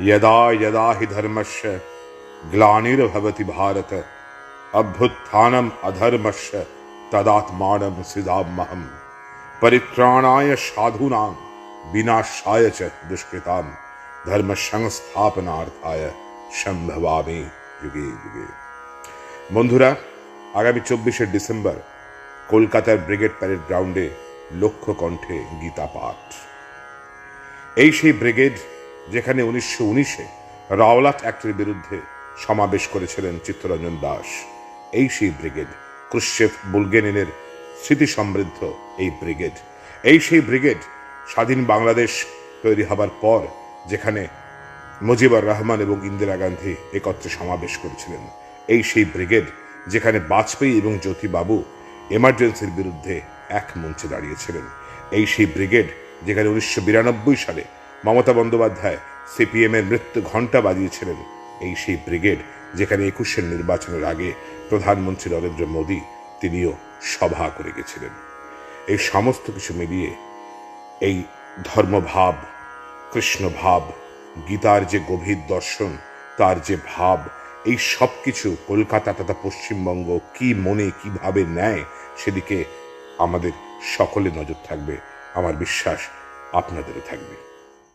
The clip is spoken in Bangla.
यदा यदा हि धर्मस्य ग्लानिर्भवति भारत अभ्युत्थानम् अधर्मस्य तदात्मानं सिदाम्यहम् परित्राणाय साधूनां विनाशाय च दुष्कृतां धर्म সংস্থাপনার্থায় সম্ভবামি যুগে যুগে বন্ধুরা আগামী চব্বিশে ডিসেম্বর কলকাতার ব্রিগেড প্যারেড গ্রাউন্ডে লক্ষ কণ্ঠে গীতা পাঠ এই সেই ব্রিগেড যেখানে উনিশশো উনিশে রাওলাট অ্যাক্টের বিরুদ্ধে সমাবেশ করেছিলেন চিত্তরঞ্জন দাস। এই সেই ব্রিগেড ক্রুশেফ বুলগেনিনের স্মৃতি সমৃদ্ধ এই ব্রিগেড। এই সেই ব্রিগেড স্বাধীন বাংলাদেশ তৈরি হবার পর যেখানে মুজিবুর রহমান এবং ইন্দিরা গান্ধী একত্রে সমাবেশ করেছিলেন। এই সেই ব্রিগেড যেখানে বাজপেয়ী এবং জ্যোতিবাবু এমার্জেন্সির বিরুদ্ধে এক মঞ্চে দাঁড়িয়েছিলেন। এই সেই ব্রিগেড যেখানে উনিশশো বিরানব্বই সালে মমতা বন্দ্যোপাধ্যায় সিপিএম এর মৃত্যু ঘণ্টা বাজিয়েছিলেন এই সেই ব্রিগেড যেখানে একুশের নির্বাচনের আগে প্রধানমন্ত্রী নরেন্দ্র মোদী তিনিও সভা করে গেছিলেন। এই সমস্ত কিছু মিলিয়ে এই ধর্মভাব, কৃষ্ণভাব, গীতার যে গভীর দর্শন, তার যে ভাব, এই সব কিছু কলকাতা তথা পশ্চিমবঙ্গ কি মনে, কীভাবে নেয়, সেদিকে আমাদের সকলে নজর থাকবে, আমার বিশ্বাস আপনাদেরও থাকবে।